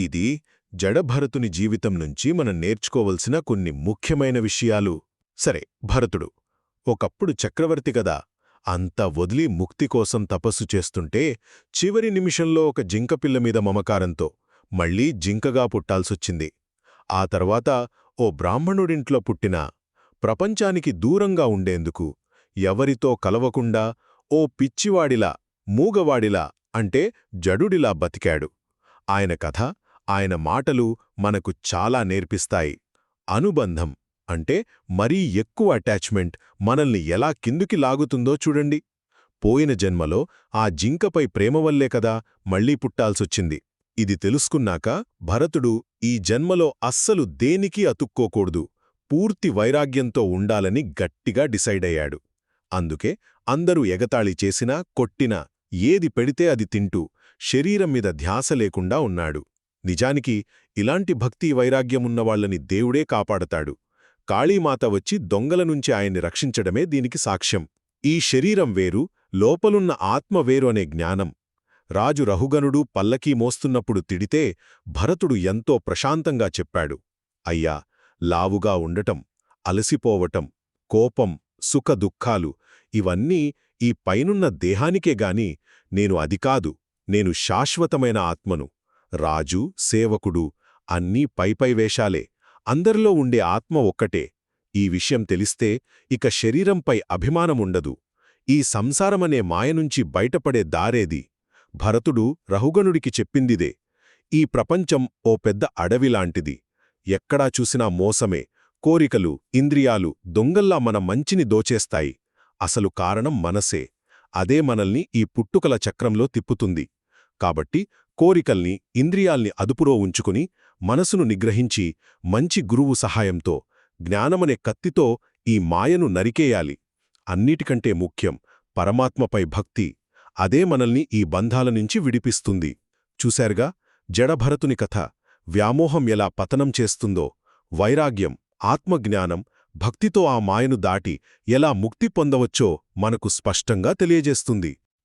ఇది జడభరతుని జీవితం నుంచి మనం నేర్చుకోవలసిన కొన్ని ముఖ్యమైన విషయాలు. సరే భరతుడు ఒకప్పుడు చక్రవర్తి కదా. అంత వదిలి ముక్తి కోసం తపస్సు చేస్తుంటే చివరి నిమిషంలో ఒక జింకపిల్ల మీద మమకారంతో మళ్ళీ జింకగా పుట్టాల్సొచ్చింది. ఆ తర్వాత ఓ బ్రాహ్మణుడింట్లో పుట్టిన ప్రపంచానికి దూరంగా ఉండేందుకు ఎవరితో కలవకుండా ఓ పిచ్చివాడిలా మూగవాడిలా అంటే జడుడిలా బతికాడు. ఆయన కథ ఆయన మాటలు మనకు చాలా నేర్పిస్తాయి. అనుబంధం అంటే మరీ ఎక్కువ అటాచ్మెంట్ మనల్ని ఎలా కిందుకి లాగుతుందో చూడండి. పోయిన జన్మలో ఆ జింకపై ప్రేమ వల్లే కదా మళ్ళీ పుట్టాల్సొచ్చింది. ఇది తెలుసుకున్నాక భరతుడు ఈ జన్మలో అస్సలు దేనికీ అతుక్కోకూడదు. పూర్తి వైరాగ్యంతో ఉండాలని గట్టిగా డిసైడయ్యాడు అందుకే అందరూ ఎగతాళి చేసినా కొట్టినా ఏది పెడితే అది తింటూ శరీరం మీద ధ్యాస లేకుండా ఉన్నాడు. నిజానికి ఇలాంటి భక్తి వైరాగ్యమున్నవాళ్ళని దేవుడే కాపాడతాడు. కాళీమాత వచ్చి దొంగల నుంచి ఆయన్ని రక్షించడమే దీనికి సాక్ష్యం. ఈ శరీరం వేరు లోపలున్న ఆత్మ వేరు అనే జ్ఞానం. రాజు రహుగనుడు పల్లకీ మోస్తున్నప్పుడు తిడితే భరతుడు ఎంతో ప్రశాంతంగా చెప్పాడు. అయ్యా లావుగా ఉండటం అలసిపోవటం కోపం సుఖదుఖాలు ఇవన్నీ ఈ పైనున్న దేహానికే గాని నేను అది కాదు నేను శాశ్వతమైన ఆత్మను. రాజు సేవకుడు అన్నీ పైపై వేషాలే. అందరిలో ఉండే ఆత్మ ఒక్కటే. ఈ విషయం తెలిస్తే ఇక శరీరంపై అభిమానముండదు. ఈ సంసారమనే మాయనుంచి బయటపడే దారేది. భరతుడు రహుగణుడికి చెప్పిందిదే. ఈ ప్రపంచం ఓ పెద్ద అడవిలాంటిది. ఎక్కడా చూసినా మోసమే. కోరికలు ఇంద్రియాలు దొంగల్లా మన మంచిని దోచేస్తాయి. అసలు కారణం మనసే. అదే మనల్ని ఈ పుట్టుకల చక్రంలో తిప్పుతుంది. కాబట్టి కోరికల్ని ఇంద్రియాల్ని అదుపులో ఉంచుకుని మనసును నిగ్రహించి మంచి గురువు సహాయంతో జ్ఞానమనే కత్తితో ఈ మాయను నరికేయాలి. అన్నిటికంటే ముఖ్యం పరమాత్మపై భక్తి. అదే మనల్ని ఈ బంధాల నుంచి విడిపిస్తుంది. చూశారుగా? జడభరతుని కథ. వ్యామోహం ఎలా పతనం చేస్తుందో వైరాగ్యం ఆత్మజ్ఞానం భక్తితో ఆ మాయను దాటి ఎలా ముక్తి పొందవచ్చో మనకు స్పష్టంగా తెలియజేస్తుంది.